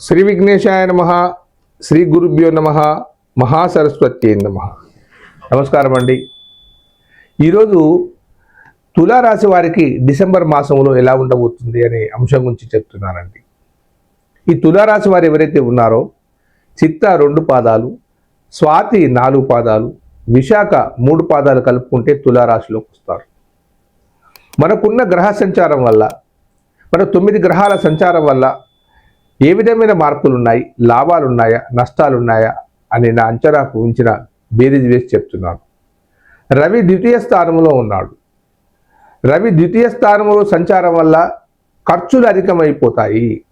శ్రీ విఘ్నేశాయ నమ శ్రీ గురుభ్యో నమ మహాసరస్వతి నమ. నమస్కారం అండి ఈరోజు తులారాశి వారికి డిసెంబర్ మాసంలో ఎలా ఉండబోతుంది అనే అంశం గురించి చెప్తున్నానండి. ఈ తులారాశి వారు ఎవరైతే ఉన్నారో చిత్త రెండు పాదాలు స్వాతి నాలుగు పాదాలు విశాఖ మూడు పాదాలు కలుపుకుంటే తులారాశిలోకి వస్తారు. మనకున్న గ్రహ సంచారం వల్ల మన తొమ్మిది గ్రహాల సంచారం వల్ల ఏ విధమైన మార్పులు ఉన్నాయి లాభాలు ఉన్నాయా నష్టాలు ఉన్నాయా అని నా అంచనాకు ఉంచిన బేరీజ్ వేసి చెప్తున్నాను. రవి ద్వితీయ స్థానంలో ఉన్నాడు. రవి ద్వితీయ స్థానంలో సంచారం వల్ల ఖర్చులు అధికమైపోతాయి.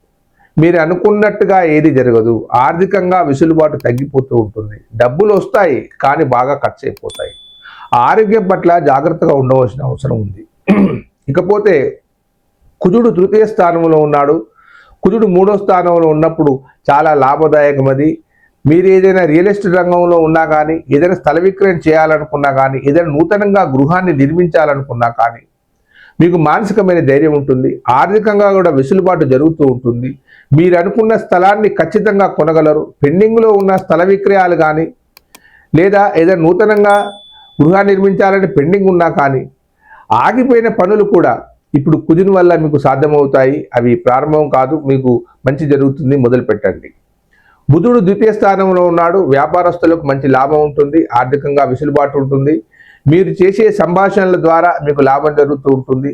మీరు అనుకున్నట్టుగా ఏది జరగదు. ఆర్థికంగా వెసులుబాటు తగ్గిపోతూ ఉంటుంది. డబ్బులు వస్తాయి కానీ బాగా ఖర్చు అయిపోతాయి ఆరోగ్యం పట్ల జాగ్రత్తగా ఉండవలసిన అవసరం ఉంది. ఇకపోతే కుజుడు తృతీయ స్థానంలో ఉన్నాడు. కుజుడు మూడో స్థానంలో ఉన్నప్పుడు చాలా లాభదాయకమది. మీరు ఏదైనా రియల్ ఎస్టేట్ రంగంలో ఉన్నా కానీ ఏదైనా స్థల విక్రయం చేయాలనుకున్నా కానీ ఏదైనా నూతనంగా గృహాన్ని నిర్మించాలనుకున్నా కానీ మీకు మానసికమైన ధైర్యం ఉంటుంది ఆర్థికంగా కూడా వెసులుబాటు జరుగుతూ ఉంటుంది. మీరు అనుకున్న స్థలాన్ని ఖచ్చితంగా కొనగలరు. పెండింగ్లో ఉన్న స్థల విక్రయాలు కానీ లేదా ఏదైనా నూతనంగా గృహాన్ని నిర్మించాలని పెండింగ్ ఉన్నా కానీ ఆగిపోయిన పనులు కూడా ఇప్పుడు కుదిన వల్ల మీకు సాధ్యమవుతాయి. అవి ప్రారంభం కాదు మీకు మంచి జరుగుతుంది మొదలు పెట్టండి. బుధుడు ద్వితీయ స్థానంలో ఉన్నాడు. వ్యాపారస్తులకు మంచి లాభం ఉంటుంది ఆర్థికంగా వెసులుబాటు ఉంటుంది. మీరు చేసే సంభాషణల ద్వారా మీకు లాభం జరుగుతూ ఉంటుంది.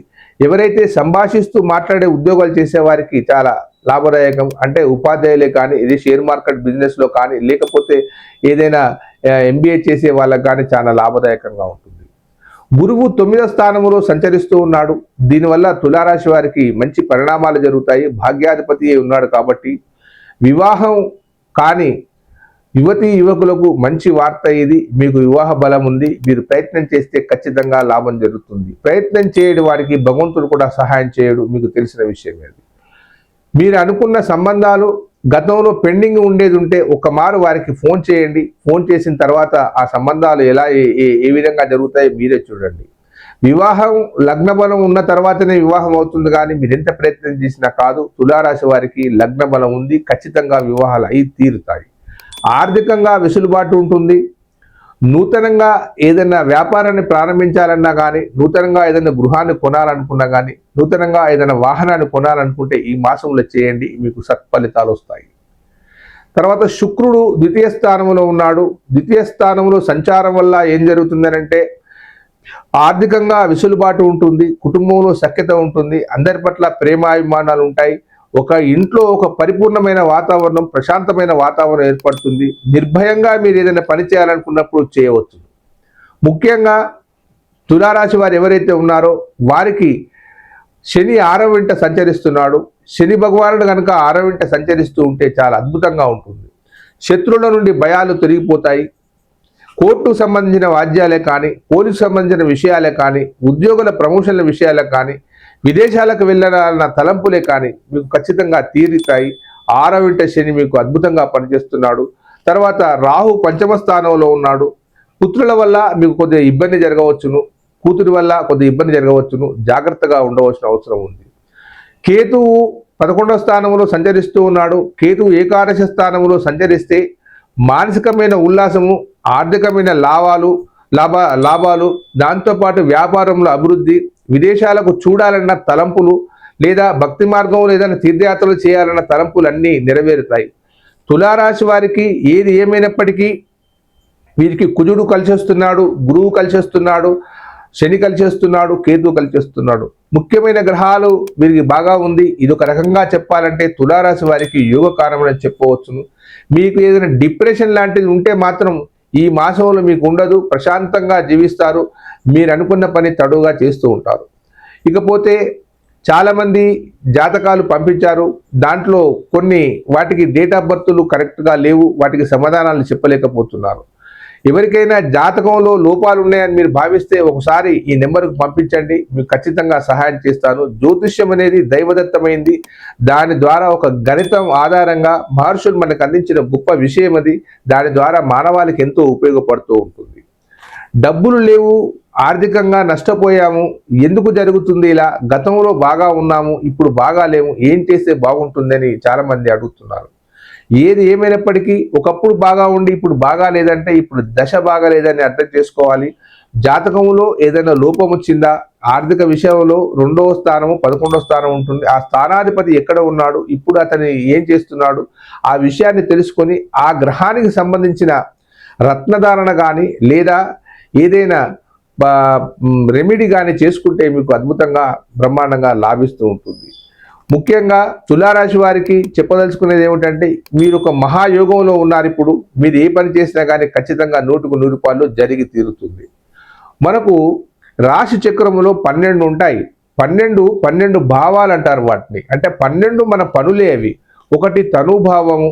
ఎవరైతే సంభాషిస్తూ మాట్లాడే ఉద్యోగాలు చేసేవారికి చాలా లాభదాయకం. అంటే ఉపాధ్యాయులే కానీ ఇది షేర్ మార్కెట్ బిజినెస్లో కానీ లేకపోతే ఏదైనా ఎంబీఏ చేసే వాళ్ళకి కానీ చాలా లాభదాయకంగా ఉంటుంది. గురువు తొమ్మిదో స్థానంలో సంచరిస్తూ ఉన్నాడు. దీనివల్ల తులారాశి వారికి మంచి పరిణామాలు జరుగుతాయి. భాగ్యాధిపతి ఉన్నాడు కాబట్టి వివాహం కానీ యువతి యువకులకు మంచి వార్త ఇది. మీకు వివాహ బలం ఉంది. మీరు ప్రయత్నం చేస్తే ఖచ్చితంగా లాభం జరుగుతుంది. ప్రయత్నం చేయడం వారికి భగవంతుడు కూడా సహాయం చేయడు. మీకు తెలిసిన విషయం ఏది మీరు అనుకున్న సంబంధాలు గతంలో పెండింగ్ ఉండేది ఉంటే ఒక మారు వారికి ఫోన్ చేయండి. ఫోన్ చేసిన తర్వాత ఆ సంబంధాలు ఎలా ఏ- ఏ- ఏ విధంగా జరుగుతాయి మీరే చూడండి. వివాహం లగ్న బలం ఉన్న తర్వాతనే వివాహం అవుతుంది కానీ మీరు ఎంత ప్రయత్నం చేసినా కాదు తులారాశి వారికి లగ్న బలం ఉంది ఖచ్చితంగా వివాహాలు అయి తీరుతాయి. ఆర్థికంగా వెసులుబాటు ఉంటుంది నూతనంగా ఏదైనా వ్యాపారాన్ని ప్రారంభించాలన్నా కానీ నూతనంగా ఏదైనా గృహాన్ని కొనాలనుకున్నా కానీ నూతనంగా ఏదైనా వాహనాన్ని కొనాలనుకుంటే ఈ మాసంలో చేయండి మీకు సత్ఫలితాలు వస్తాయి. తర్వాత శుక్రుడు ద్వితీయ స్థానంలో ఉన్నాడు. ద్వితీయ స్థానంలో సంచారం వల్ల ఏం జరుగుతుందనంటే ఆర్థికంగా వెసులుబాటు ఉంటుంది కుటుంబంలో సఖ్యత ఉంటుంది అందరి పట్ల ప్రేమాభిమానాలు ఉంటాయి. ఒక ఇంట్లో ఒక పరిపూర్ణమైన వాతావరణం ప్రశాంతమైన వాతావరణం ఏర్పడుతుంది. నిర్భయంగా మీరు ఏదైనా పని చేయాలనుకున్నప్పుడు చేయవచ్చు. ముఖ్యంగా తులారాశి వారు ఎవరైతే ఉన్నారో వారికి శని ఆరవ వెంట సంచరిస్తున్నాడు. శని భగవానుడు కనుక ఆరవ వెంట సంచరిస్తూ ఉంటే చాలా అద్భుతంగా ఉంటుంది. శత్రువుల నుండి భయాలు తొలగిపోతాయి. కోర్టుకు సంబంధించిన వాద్యాలే కానీ పోలీసు సంబంధించిన విషయాలే కానీ ఉద్యోగుల ప్రమోషన్ల విషయాలే కానీ విదేశాలకు వెళ్ళాలన్న తలంపులే కానీ మీకు ఖచ్చితంగా తీరుతాయి. ఆరవింట శని మీకు అద్భుతంగా పనిచేస్తున్నాడు. తర్వాత రాహు పంచమ స్థానంలో ఉన్నాడు. పుత్రుల వల్ల మీకు కొద్దిగా ఇబ్బంది జరగవచ్చును. కూతురి వల్ల కొద్దిగా ఇబ్బంది జరగవచ్చును. జాగ్రత్తగా ఉండవలసిన అవసరం ఉంది. కేతువు పదకొండవ స్థానంలో సంచరిస్తూ ఉన్నాడు. కేతువు ఏకాదశ స్థానంలో సంచరిస్తే మానసికమైన ఉల్లాసము ఆర్థికమైన లాభాలు లాభ లాభాలు దాంతోపాటు వ్యాపారంలో అభివృద్ధి విదేశాలకు చూడాలన్న తలంపులు లేదా భక్తి మార్గం లేదా తీర్థయాత్రలు చేయాలన్న తలంపులు అన్నీ నెరవేరుతాయి. తులారాశి వారికి ఏది ఏమైనప్పటికీ వీరికి కుజుడు కలిసేస్తున్నాడు గురువు కలిసేస్తున్నాడు శని కలిసేస్తున్నాడు కేతు కలిసేస్తున్నాడు. ముఖ్యమైన గ్రహాలు వీరికి బాగా ఉంది. ఇది ఒక రకంగా చెప్పాలంటే తులారాశి వారికి యోగకారమని చెప్పవచ్చును. మీకు ఏదైనా డిప్రెషన్ లాంటిది ఉంటే మాత్రం ఈ మాసంలో మీకు ఉండదు ప్రశాంతంగా జీవిస్తారు మీరు అనుకున్న పని తడుగా చేస్తూ ఉంటారు. ఇకపోతే చాలామంది జాతకాలు పంపించారు దాంట్లో కొన్ని వాటికి డేట్ ఆఫ్ బర్త్లు కరెక్ట్గా లేవు వాటికి సమాధానాలు చెప్పలేకపోతున్నారు. ఎవరికైనా జాతకంలో లోపాలు ఉన్నాయని మీరు భావిస్తే ఒకసారి ఈ నెంబర్కు పంపించండి. మీకు ఖచ్చితంగా సహాయం చేస్తాను. జ్యోతిష్యం అనేది దైవదత్తమైంది. దాని ద్వారా ఒక గణితం ఆధారంగా మహర్షులు మనకు అందించిన గొప్ప విషయం అది. దాని ద్వారా మానవాళికి ఎంతో ఉపయోగపడుతూ ఉంటుంది. డబ్బులు లేవు ఆర్థికంగా నష్టపోయాము. ఎందుకు జరుగుతుంది ఇలా? గతంలో బాగా ఉన్నాము ఇప్పుడు బాగా లేము. ఏం చేస్తే బాగుంటుందని చాలామంది అడుగుతున్నారు. ఏది ఏమైనప్పటికీ ఒకప్పుడు బాగా ఉండి ఇప్పుడు బాగా లేదంటే ఇప్పుడు దశ బాగా లేదని అర్థం చేసుకోవాలి. జాతకంలో ఏదైనా లోపం వచ్చిందా? ఆర్థిక విషయంలో రెండవ స్థానము పదకొండవ స్థానం ఉంటుంది. ఆ స్థానాధిపతి ఎక్కడ ఉన్నాడు? ఇప్పుడు అతని ఏం చేస్తున్నాడు? ఆ విషయాన్ని తెలుసుకొని ఆ గ్రహానికి సంబంధించిన రత్నధారణ కానీ లేదా ఏదైనా రెమెడీ కానీ చేసుకుంటే మీకు అద్భుతంగా బ్రహ్మాండంగా లాభిస్తూ ఉంటుంది. ముఖ్యంగా తులారాశి వారికి చెప్పదలుచుకునేది ఏమిటంటే మీరు ఒక మహాయోగంలో ఉన్నారు ఇప్పుడు మీరు ఏ పని చేసినా కానీ ఖచ్చితంగా నూటుకు నూరు రూపాయలు జరిగి తీరుతుంది. మనకు రాశి చక్రములో పన్నెండు ఉంటాయి. పన్నెండు పన్నెండు భావాలు అంటారు వాటిని. అంటే పన్నెండు మన పనులే అవి. ఒకటి తనుభావము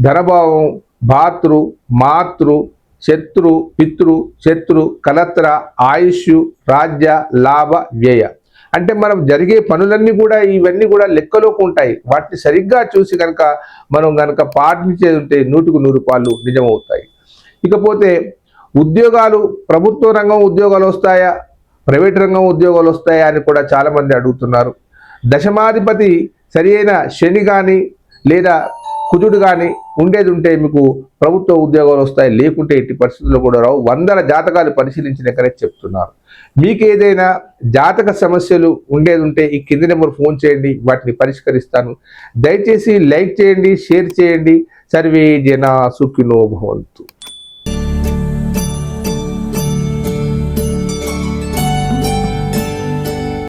ధనభావం భాతృ మాతృ శత్రు పితృ శత్రు కలత్ర ఆయుష్ రాజ్య లాభ వ్యయ. అంటే మనం జరిగే పనులన్నీ కూడా ఇవన్నీ కూడా లెక్కలోకి ఉంటాయి. వాటిని సరిగ్గా చూసి కనుక మనం కనుక పాటించే ఉంటే నూటికి నూరు పాళ్ళు నిజమవుతాయి. ఇకపోతే ఉద్యోగాలు ప్రభుత్వ రంగం ఉద్యోగాలు వస్తాయా? ప్రైవేట్ రంగం ఉద్యోగాలు వస్తాయా అని కూడా చాలామంది అడుగుతున్నారు. దశమాధిపతి సరి అయిన శని కానీ లేదా కుజుడు కానీ ఉండేది ఉంటే మీకు ప్రభుత్వ ఉద్యోగాలు వస్తాయి లేకుంటే ఎట్టి పరిస్థితుల్లో కూడా రావు. వందల జాతకాలు పరిశీలించినాకనే చెప్తున్నారు. మీకు ఏదైనా జాతక సమస్యలు ఉండేది ఉంటే ఈ కింది నెంబర్ ఫోన్ చేయండి వాటిని పరిష్కరిస్తాను. దయచేసి లైక్ చేయండి షేర్ చేయండి. సర్వే జన సుఖినో భవంతు.